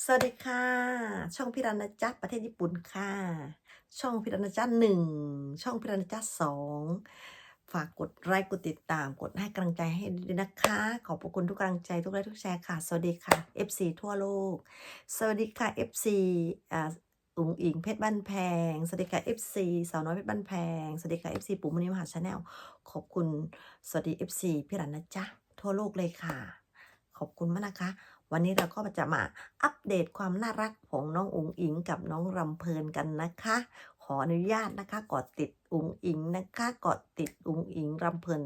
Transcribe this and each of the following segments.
สวัสดีค่ะ ช่องพิรันจัดประเทศญี่ปุ่นค่ะ ช่องพิรันจัดหนึ่งช่องพิรันจัดสองฝากกดไลค์กดติดตามกดให้กำลังใจให้ด้วยนะคะ ขอบพระคุณทุกกำลังใจทุกไลค์ทุกแชร์ค่ะ สวัสดีค่ะ FC ทั่วโลก สวัสดีค่ะ FC อ่าอุ๋งอิงเพชรบ้านแพง สวัสดีค่ะ FC สาวน้อยเพชรบ้านแพง สวัสดีค่ะ FC ปู่มณีมหาชาแนลขอบคุณ สวัสดี FC พิรันนะจ๊ะทั่วโลกเลยค่ะ ขอบคุณมากนะคะ วันนี้เราก็จะมาอัปเดตความน่ารักของน้องอุ๋งอิงกับน้องรำเพลินกันนะคะ ขออนุญาตนะคะกดติดอุ๋งอิงนะคะกดติดอุ๋งอิงรำเพลิน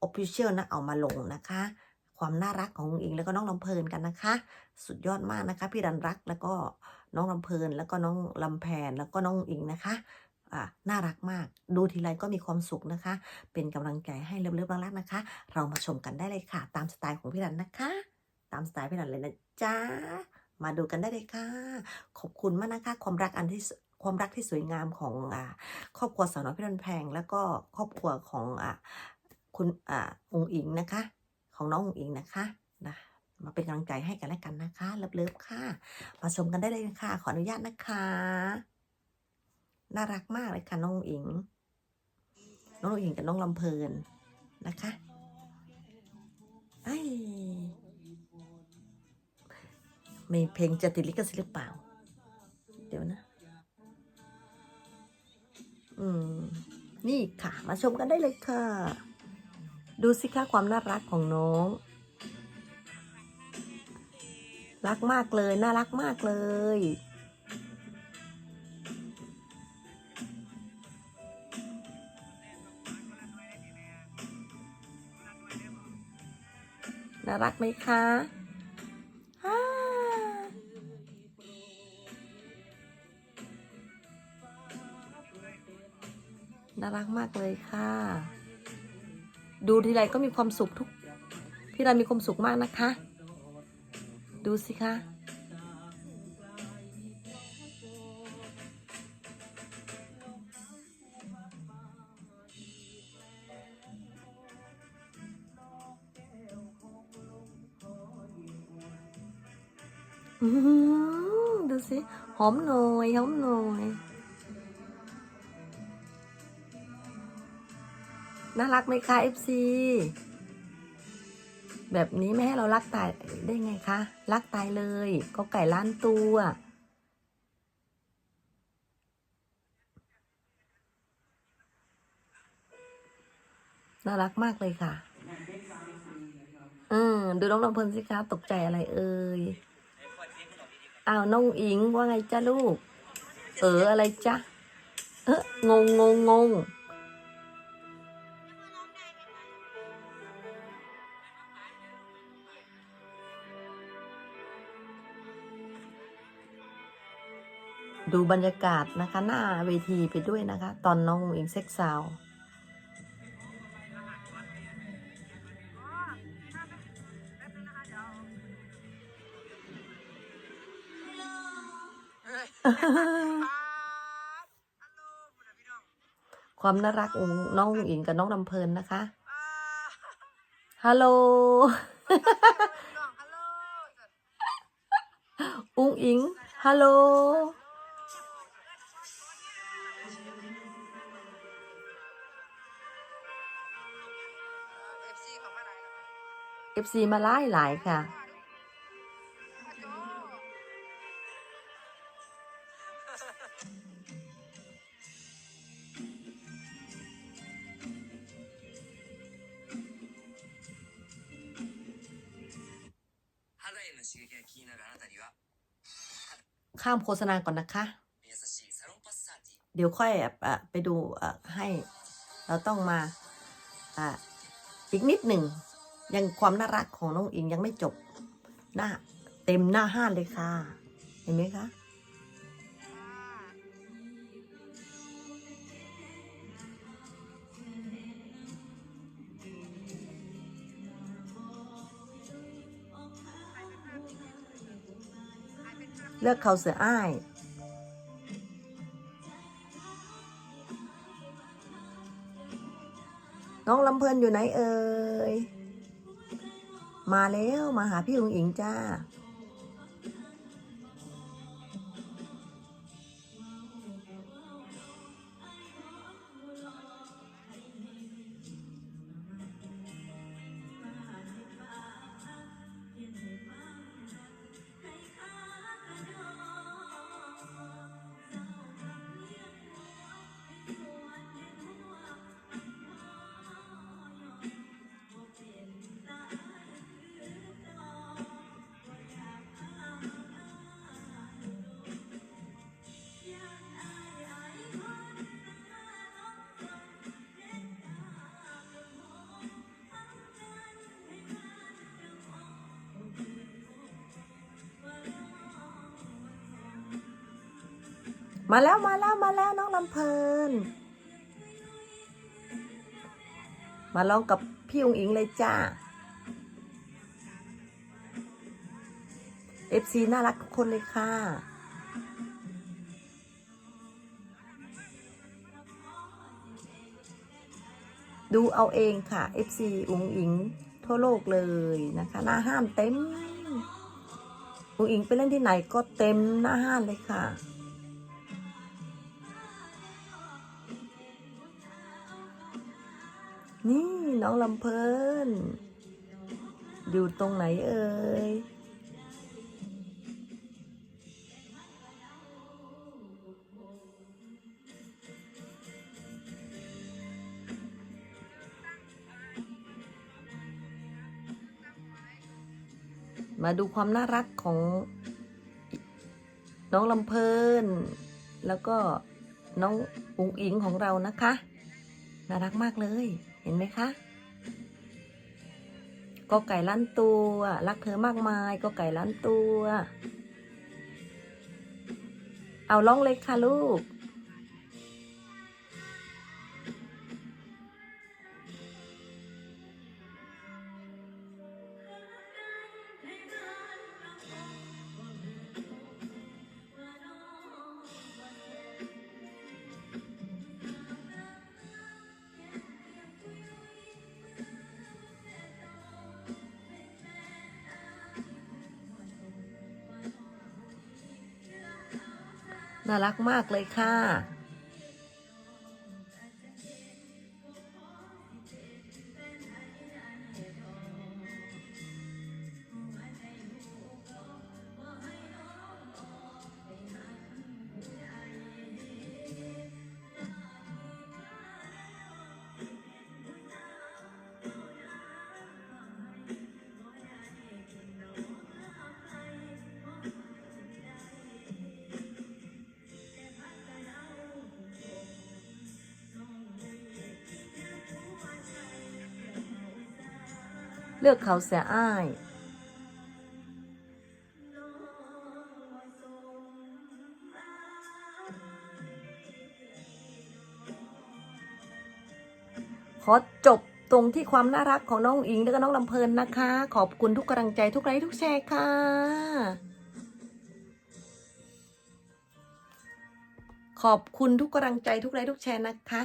ออฟฟิเชียลนะเอามาลงนะคะ ความน่ารักของอุ๋งอิงแล้วก็น้องรำเพลินกันนะคะ สุดยอดมากนะคะ พี่รันรักแล้วก็น้องรำเพลินแล้วก็น้องลำแพนแล้วก็น้องอุ๋งอิงนะคะอ่าน่ารักมาก ดูทีไรก็มีความสุขนะคะ เป็นกำลังใจให้เลิฟๆรักๆนะคะ เรามาชมกันได้เลยค่ะ ตามสไตล์ของพี่รันนะคะ ตามสไตล์พี่นันเลยนะจ๊ะ มาดูกันได้เลยค่ะ ขอบคุณมากนะคะความรักอันที่ความรักที่สวยงามของอครอบครัวสาวน้อยพี่รันแพง แล้วก็ครอบครัวของอคุณอ่าองอิงนะคะ ของน้ององค์อิงนะคะนะมาเป็นกำลังใจให้กันและกันนะคะเลิฟๆค่ะ มาชมกันได้เลยค่ะ ขออนุญาตนะคะ น่ารักมากเลยค่ะน้องอิง น้องอิงกับน้องลำเพลินนะคะ มีเพลงจะติดลิขสิทธิ์หรือเปล่า เดี๋ยวนะ อืม นี่ค่ะ มาชมกันได้เลยค่ะ ดูสิคะความน่ารักของน้อง รักมากเลย น่ารักมากเลยน่ารักไหมคะ น่ารักมากเลยค่ะ ดูทีไรก็มีความสุขทุก พี่รันมีความสุขมากนะคะ ดูสิคะอืมดูสิ หอมหน่อย หอมหน่อย น่ารักไหมคะ FC แบบนี้ไม่ให้เรารักตายได้ไงคะ รักตายเลย ก็ไก่ล้านตัวน่ารักมากเลยค่ะ อืมดูน้องลำเพลินสิคะ ตกใจอะไรเอ่ย อ้าวน้องอิงว่าไงจ้าลูก เอออะไรจ้ะเอองงงงงง ดูบรรยากาศนะคะ หน้าเวทีไปด้วยนะคะ ตอนน้องอิงเซ็กซาวด์ความน่ารักของน้องอิงกับน้องลำเพลินนะคะ ฮัลโหล อุ้งอิง ฮัลโหล FC มาไลายหลายค่ะข้ามโฆษณาก่อนนะคะ เดี๋ยวค่อยอไปดูให้ เราต้องมา อะ อีกนิดหนึ่ง ยังความน่ารักของน้องอิงยังไม่จบ หน้า เต็มหน้าห้านเลยค่ะ เห็นไหมคะเลือกเขาเสืออ้าย น้องลำเพลินอยู่ไหนเอ่ย มาแล้วมาหาพี่อุ๋งอิงจ้า มาแล้วมาแล้วมาแล้วน้องลำเพลิน มาลองกับพี่องอิงเลยจ้า FC น่ารักทุกคนเลยค่ะ ดูเอาเองค่ะ FC อุงอิง ทั่วโลกเลยนะคะ หน้าห้านเต็ม อุงอิงไปเล่นที่ไหนก็เต็มหน้าห้านเลยค่ะ นี่น้องลำเพลิน อยู่ตรงไหนเอ่ยมาดูความน่ารักของน้องลำเพลิน แล้วก็น้องอุ๋งอิงของเรานะคะ น่ารักมากเลย เห็นไหมคะก็ไก่ล้านตัว รักเธอมากมายก็ไก่ล้านตัว เอาร้องเลยค่ะลูก น่ารักมากเลยค่ะ เลือกเขาเสียอ้าย ขอจบตรงที่ความน่ารักของน้องอิงและก็น้องลำเพลินนะคะ ขอบคุณทุกกำลังใจทุกไลค์ทุกแชร์ค่ะ ขอบคุณทุกกำลังใจทุกไลค์ทุกแชร์นะคะ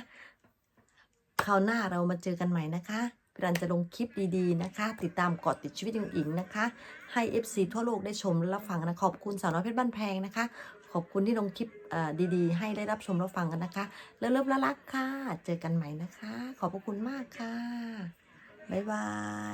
คราวหน้าเรามาเจอกันใหม่นะคะ รันจะลงคลิปดีๆนะคะ ติดตามกดติดชีวิตอิงอิงนะคะ ให้ FC ทั่วโลกได้ชมและรับฟังนะ ขอบคุณสาวน้อยเพชรบ้านแพงนะคะ ขอบคุณที่ลงคลิปอ่อดีๆ ให้ได้รับชมและฟังกันนะคะ เลิฟๆละลักค่ะ เจอกันใหม่นะคะ ขอบพระคุณมากค่ะ บ๊ายบาย